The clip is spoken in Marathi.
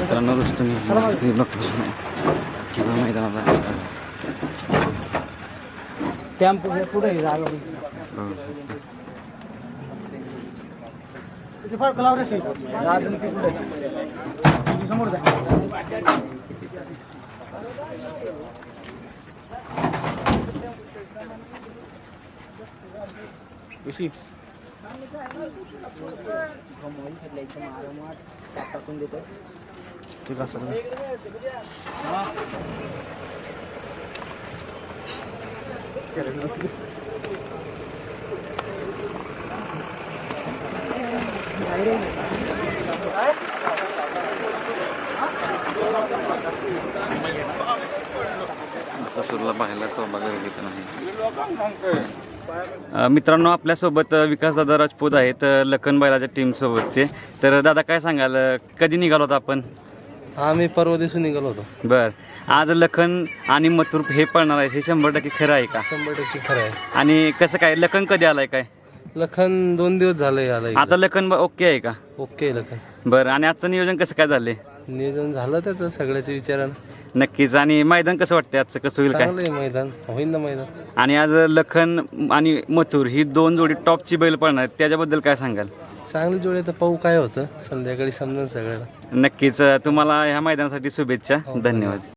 मित्रांनो रुस्तमी तुम्ही. बघू शकता किंवा मैदानाला कॅम्प पुढे जागा बघू शकता. राजन ते पुढे समोर तुला पाहायला तो बघायला घेत नाही. मित्रांनो आपल्यासोबत अ, विकासदादा राजपूत आहेत लखन बैलाच्या टीम सोबतचे. तर दादा काय सांगाल? कधी निघालो होता आपण? आम्ही परवा दिवशी निघालो होतो. बर. आज लखन आणि मथुर हे पळणार आहे हे शंभर टक्के खरं आहे का? शंभर टक्के खरं आहे. आणि कसं काय लखन कधी आलाय काय? लखन दोन दिवस झाले आला आता लखन ओके आहे का? ओके लखन. बरं आणि आजचं नियोजन कसं काय झालंय? नियोजन झालं त्याचं सगळ्याच्या विचारानं. नक्कीच. आणि मैदान कसं वाटतंय आजचं? कसं होईल काय? चांगलं आहे मैदान. होईल ना मैदान. आणि आज लखन आणि मथुर ही दोन जोडी टॉपची बैल पळणार आहेत. त्याच्याबद्दल काय सांगाल? चांगली जोडी तर पाहू काय होतं. संध्याकाळी समजेल सगळ्याला. नक्कीच. तुम्हाला ह्या मैदानासाठी शुभेच्छा. धन्यवाद.